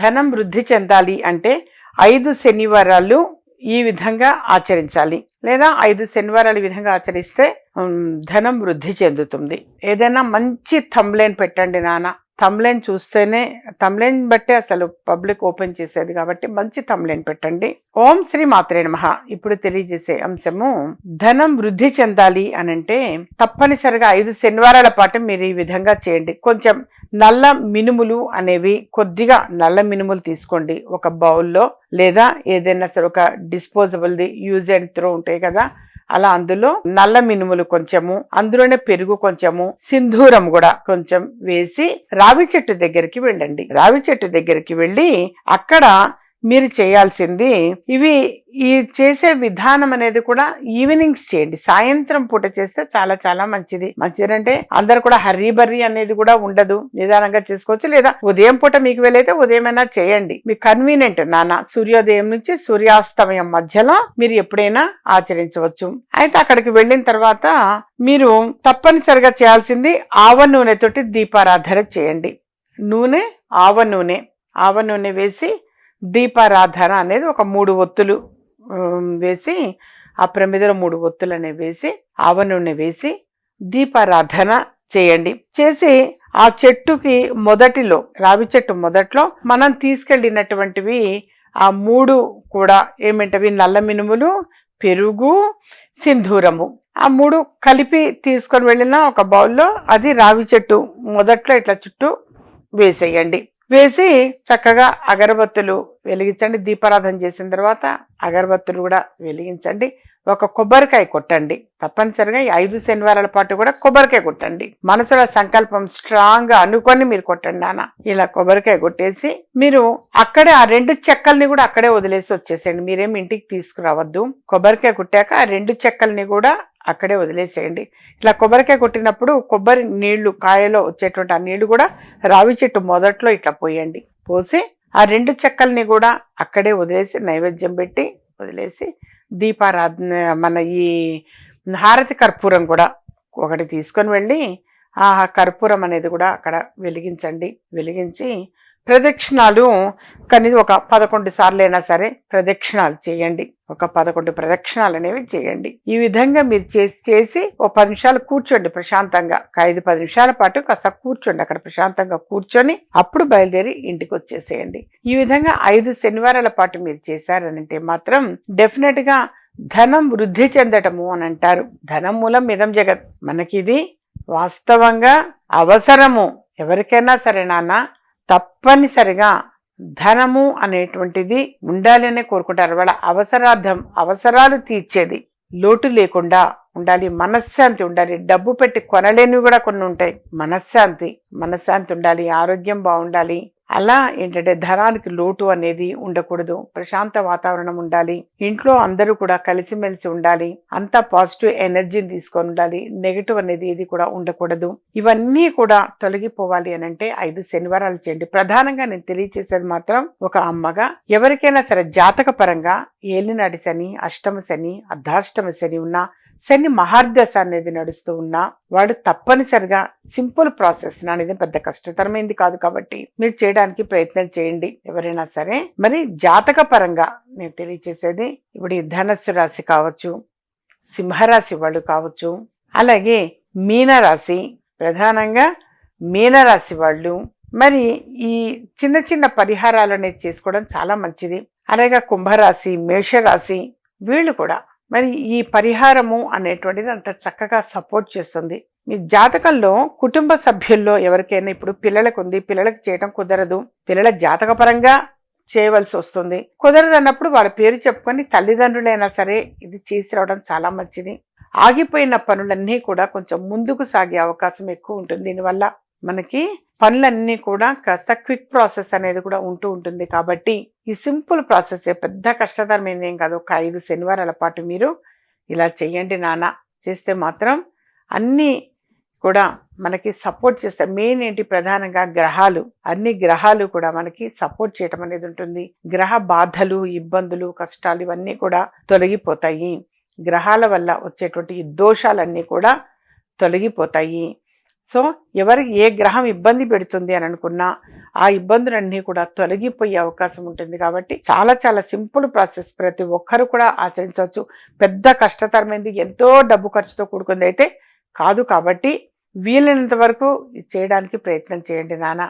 ధనం వృద్ధి చెందాలి అంటే ఐదు శనివారాలు ఈ విధంగా ఆచరించాలి. లేదా ఐదు శనివారాలు ఈ విధంగా ఆచరిస్తే ధనం వృద్ధి చెందుతుంది. ఏదైనా మంచి థంబ్లైన్ పెట్టండి నాన్న. థంబ్లైన్ చూస్తేనే థంబ్లైన్ బట్టే అసలు పబ్లిక్ ఓపెన్ చేసేది కాబట్టి మంచి థంబ్లైన్ పెట్టండి. ఓం శ్రీ మాత్రే నమ. ఇప్పుడు తెలియజేసే అంశము ధనం వృద్ధి చెందాలి అని అంటే తప్పనిసరిగా ఐదు శనివారాల పాటు మీరు ఈ విధంగా చేయండి. కొంచెం నల్ల మినుములు అనేవి కొద్దిగా నల్ల మినుములు తీసుకోండి ఒక బౌల్లో లేదా ఏదైనా సరే ఒక డిస్పోజబుల్ది యూజ్ అండ్ త్రో ఉంటాయి కదా అలా అందులో నల్ల మినుములు కొంచెము అందులోనే పెరుగు కొంచెము సింధూరం కూడా కొంచెం వేసి రావి చెట్టు దగ్గరికి వెళ్ళండి. రావి చెట్టు దగ్గరికి వెళ్ళి అక్కడ మీరు చేయాల్సింది ఇవి ఈ చేసే విధానం అనేది కూడా ఈవినింగ్స్ చేయండి. సాయంత్రం పూట చేస్తే చాలా చాలా మంచిది. మంచిది అంటే అందరు కూడా హర్రీ బర్రీ అనేది కూడా ఉండదు. నిదానంగా చేసుకోవచ్చు. లేదా ఉదయం పూట మీకు వెళ్ళైతే ఉదయమైనా చేయండి. మీకు కన్వీనియంట్ నాన్న సూర్యోదయం నుంచి సూర్యాస్తమయం మధ్యలో మీరు ఎప్పుడైనా ఆచరించవచ్చు. అయితే అక్కడికి వెళ్ళిన తర్వాత మీరు తప్పనిసరిగా చేయాల్సింది ఆవ నూనెతోటి దీపారాధన చేయండి. నూనె ఆవ నూనె. ఆవ నూనె వేసి దీపారాధన అనేది ఒక మూడు ఒత్తులు వేసి ఆ ప్రమిదలో మూడు ఒత్తులు అనేవి వేసి ఆవ నూనె వేసి దీపారాధన చేయండి. చేసి ఆ చెట్టుకి మొదటిలో రావి చెట్టు మొదట్లో మనం తీసుకెళ్ళినటువంటివి ఆ మూడు కూడా ఏమిటవి? నల్ల మినుములు పెరుగు సింధూరము. ఆ మూడు కలిపి తీసుకొని వెళ్ళిన ఒక బౌల్లో అది రావి చెట్టు మొదట్లో ఇట్లా చుట్టూ వేసేయండి. వేసి చక్కగా అగరబత్తులు వెలిగించండి. దీపారాధన చేసిన తర్వాత అగరబత్తులు కూడా వెలిగించండి. ఒక కొబ్బరికాయ కొట్టండి. తప్పనిసరిగా ఈ ఐదు శనివారాల పాటు కూడా కొబ్బరికాయ కొట్టండి. మనసులో సంకల్పం స్ట్రాంగ్గా అనుకొని మీరు కొట్టండి నాన్న. ఇలా కొబ్బరికాయ కొట్టేసి మీరు అక్కడే ఆ రెండు చెక్కల్ని కూడా అక్కడే వదిలేసి వచ్చేసేయండి. మీరేమి ఇంటికి తీసుకురావద్దు. కొబ్బరికాయ కొట్టాక ఆ రెండు చెక్కల్ని కూడా అక్కడే వదిలేసేయండి. ఇట్లా కొబ్బరికాయ కొట్టినప్పుడు కొబ్బరి నీళ్ళు కాయలో వచ్చేటువంటి ఆ నీళ్ళు కూడా రావి చెట్టు మొదట్లో ఇట్లా పోయండి. పోసి ఆ రెండు చెక్కల్ని కూడా అక్కడే వదిలేసి నైవేద్యం పెట్టి వదిలేసి దీపారాధన మన ఈ హారతి కర్పూరం కూడా ఒకటి తీసుకొని వెళ్ళి ఆ కర్పూరం అనేది కూడా అక్కడ వెలిగించండి. వెలిగించి ప్రదక్షిణాలు కనీసం ఒక పదకొండు సార్లు అయినా సరే ప్రదక్షిణాలు చేయండి. ఒక పదకొండు ప్రదక్షిణాలు అనేవి చేయండి. ఈ విధంగా మీరు చేసి చేసి ఓ పది నిమిషాలు కూర్చోండి ప్రశాంతంగా. ఒక ఐదు పది నిమిషాల పాటు కాస్త కూర్చోండి. అక్కడ ప్రశాంతంగా కూర్చొని అప్పుడు బయలుదేరి ఇంటికి వచ్చేసేయండి. ఈ విధంగా ఐదు శనివారాల పాటు మీరు చేశారనంటే మాత్రం డెఫినెట్గా ధనం వృద్ధి చెందటము అని అంటారు. ధనం మూలం మిదం జగత్. మనకిది వాస్తవంగా అవసరము. ఎవరికైనా సరే నాన్న తప్పనిసరిగా ధనము అనేటువంటిది ఉండాలి అనే కోరుకుంటారు. వాళ్ళ అవసరార్థం అవసరాలు తీర్చేది లోటు లేకుండా ఉండాలి. మనశ్శాంతి ఉండాలి. డబ్బు పెట్టి కొనలేనివి కూడా కొన్ని ఉంటాయి. మనశ్శాంతి మనశ్శాంతి ఉండాలి. ఆరోగ్యం బాగుండాలి. అలా ఏంటంటే ధనానికి లోటు అనేది ఉండకూడదు. ప్రశాంత వాతావరణం ఉండాలి. ఇంట్లో అందరూ కూడా కలిసిమెలిసి ఉండాలి. అంతా పాజిటివ్ ఎనర్జీని తీసుకొని ఉండాలి. నెగిటివ్ అనేది ఏది కూడా ఉండకూడదు. ఇవన్నీ కూడా తొలగిపోవాలి అని అంటే ఐదు శనివారాలు చేయండి. ప్రధానంగా నేను తెలియచేసేది మాత్రం ఒక అమ్మగా ఎవరికైనా సరే జాతక పరంగా ఏలినాటి శని అష్టమ శని అర్ధాష్టమ శని ఉన్నా శని మహార్దశ అనేది నడుస్తూ ఉన్నా వాడు తప్పనిసరిగా సింపుల్ ప్రాసెస్ అనేది పెద్ద కష్టతరమైంది కాదు కాబట్టి మీరు చేయడానికి ప్రయత్నం చేయండి. ఎవరైనా సరే మరి జాతక పరంగా నేను తెలియచేసేది ఇప్పుడు ఈ ధనస్సు రాశి కావచ్చు సింహరాశి వాళ్ళు కావచ్చు అలాగే మీనరాశి ప్రధానంగా మీనరాశి వాళ్ళు. మరి ఈ చిన్న చిన్న పరిహారాలు అనేది చేసుకోవడం చాలా మంచిది. అలాగే కుంభరాశి మేషరాశి వీళ్ళు కూడా మరి ఈ పరిహారము అనేటువంటిది అంత చక్కగా సపోర్ట్ చేస్తుంది. మీ జాతకంలో కుటుంబ సభ్యుల్లో ఎవరికైనా ఇప్పుడు పిల్లలకు ఉంది పిల్లలకు చేయడం కుదరదు పిల్లల జాతకపరంగా చేయవలసి వస్తుంది. కుదరదు అన్నప్పుడు వాళ్ళ పేరు చెప్పుకొని తల్లిదండ్రులైనా సరే ఇది చేసి రావడం చాలా మంచిది. ఆగిపోయిన పనులన్నీ కూడా కొంచెం ముందుకు సాగే అవకాశం ఎక్కువ ఉంటుంది. దీనివల్ల మనకి పనులన్నీ కూడా కాస్త క్విక్ ప్రాసెస్ అనేది కూడా ఉంటూ ఉంటుంది. కాబట్టి ఈ సింపుల్ ప్రాసెస్ పెద్ద కష్టతరమైంది ఏం కాదు. ఒక ఐదు శనివారాల పాటు మీరు ఇలా చేయండి నాన్న. చేస్తే మాత్రం అన్నీ కూడా మనకి సపోర్ట్ చేస్తాయి మెయిన్ ఏంటి ప్రధానంగా గ్రహాలు. అన్ని గ్రహాలు కూడా మనకి సపోర్ట్ చేయటం అనేది ఉంటుంది. గ్రహ బాధలు ఇబ్బందులు కష్టాలు ఇవన్నీ కూడా తొలగిపోతాయి. గ్రహాల వల్ల వచ్చేటువంటి దోషాలన్నీ కూడా తొలగిపోతాయి. సో ఎవరికి ఏ గ్రహం ఇబ్బంది పెడుతుంది అని అనుకున్నా ఆ ఇబ్బందులన్నీ కూడా తొలగిపోయే అవకాశం ఉంటుంది కాబట్టి చాలా చాలా సింపుల్ ప్రాసెస్. ప్రతి ఒక్కరు కూడా ఆచరించవచ్చు. పెద్ద కష్టతరమైంది ఎంతో డబ్బు ఖర్చుతో కూడుకుంది అయితే కాదు కాబట్టి వీలైనంత వరకు ఇది చేయడానికి ప్రయత్నం చేయండి నాన్న.